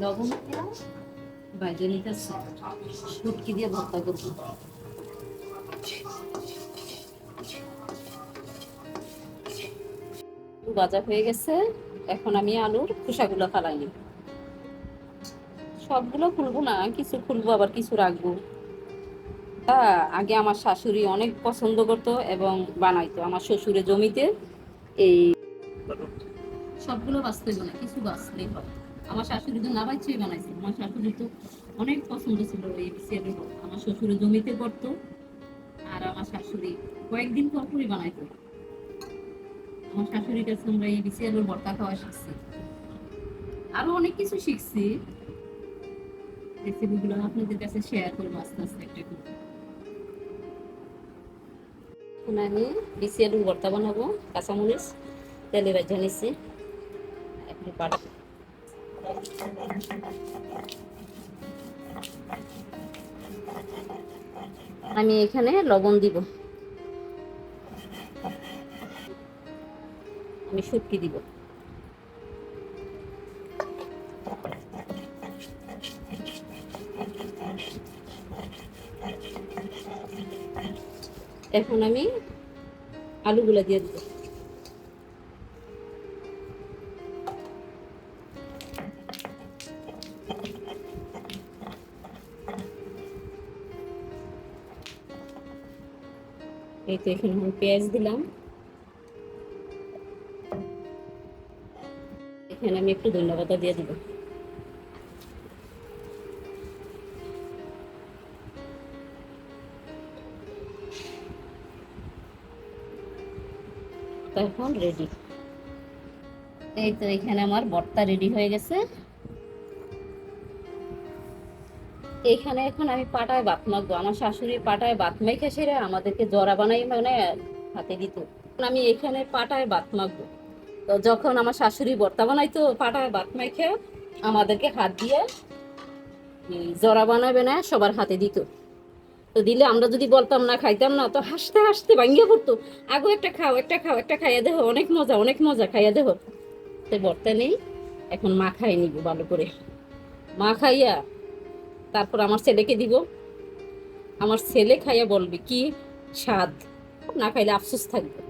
লবণ দিয়া ভর্তা করব। ভাজা হয়ে গেছে। এখন আমি আলুর খোসাগুলো ফালাই সবগুলো খুলবো না, কিছু খুলবো, আবার কিছু রাখব। তা, আগে আমার শাশুড়ি অনেক পছন্দ করতো এবং বানাইতো। আমার শ্বশুরের জমিতে এই সবগুলো বাঁচতে না, কিছু বাঁচলেই হয় আমার শাশুড়ি তো না বাচ্চাই বানাইছে। আমার শাশুড়ি তো অনেক পছন্দ ছিল এই বিসিএলের আমার শ্বশুরে জমিতে করতো আর আমার শাশুড়ি কয়েকদিন পর পরই বানাইতো। আমার শাশুড়ির কাছে আমরা এই বিসিএলের ভর্তা খাওয়া শিখছি। আরও অনেক কিছু শিখছি। রেসিপিগুলো আপনাদের কাছে শেয়ার করব আস্তে আস্তে একটা করে। আমি বিসি আলুর বানাবো, কাঁচামরিচ তেলে ভেজে নিচ্ছি। আমি এখানে লবণ দিব। আমি শুটকি দিব। এখন আমি আলুগুলো দিয়ে দিব। এই তো এখানে আমি পেঁয়াজ দিলাম। এখানে আমি একটু ধন্যবাদ দিয়ে দিব এখন রেডি এই তো এখানে আমার ভর্তা রেডি হয়ে গেছে। এখানে এখন আমি পাটায় ভাত মাখবো। আমার শাশুড়ি পাটায় ভাত মেখে সেরে আমাদেরকে জরা বানাই মানে হাতে দিত। আমি এখানে পাটায় ভাত মাখবো। তো যখন আমার শাশুড়ি ভর্তা বানাইতো, পাটায় ভাত মেখে আমাদেরকে হাত দিয়ে জরা বানাবে না, সবার হাতে দিত। তো দিলে আমরা যদি বলতাম না, খাইতাম না, তো হাসতে হাসতে ভাঙ্গিয়ে পড়তো। আগো একটা খাও একটা খাও, একটা খাইয়া দেহ, অনেক মজা অনেক মজা, খাইয়া দেহ। তো বর্তা নেই, এখন মা খাই নিব ভালো করে। মা খাইয়া তারপর আমার ছেলেকে দিব। আমার ছেলে খাইয়া বলবে কি স্বাদ। না খাইলে আফসোস থাকবে।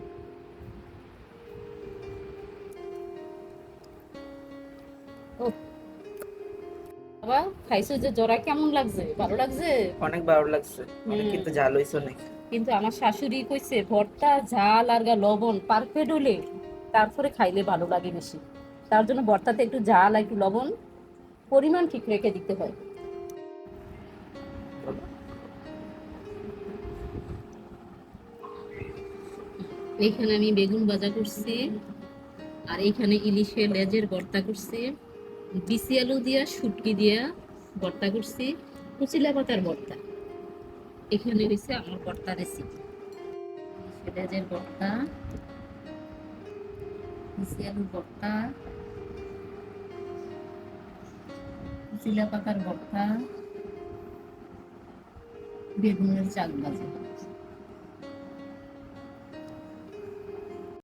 ও। বাবা খাইছো যে জরা কেমন লাগছে? ভালো লাগছে? অনেক ভালো লাগছে। কিন্তু জাল হইছে অনেক। কিন্তু আমার শাশুড়ি কইছে ভর্তা ঝাল আর গা লবণ পারফেক্ট হলে তারপরে খাইলে ভালো লাগে বেশি। তার জন্য ভর্তাতে একটু ঝাল আর একটু লবণ পরিমাণ ঠিক রেখে দিতে হয়। এইখানে আমি বেগুন ভাজা করছি, আর এইখানে ইলিশের লেজের ভর্তা করছি, বিসি আলু দিয়া, শুটকি দিয়া ভর্তা করছি, কুচিলা পাতার ভর্তা। এখানে হয়েছে আমার ভর্তা রেসিপি লেজের ভর্তা, বিসি আলুর ভর্তা, কুচিলা পাতার ভর্তা, বেগুনের চাল ভাজা।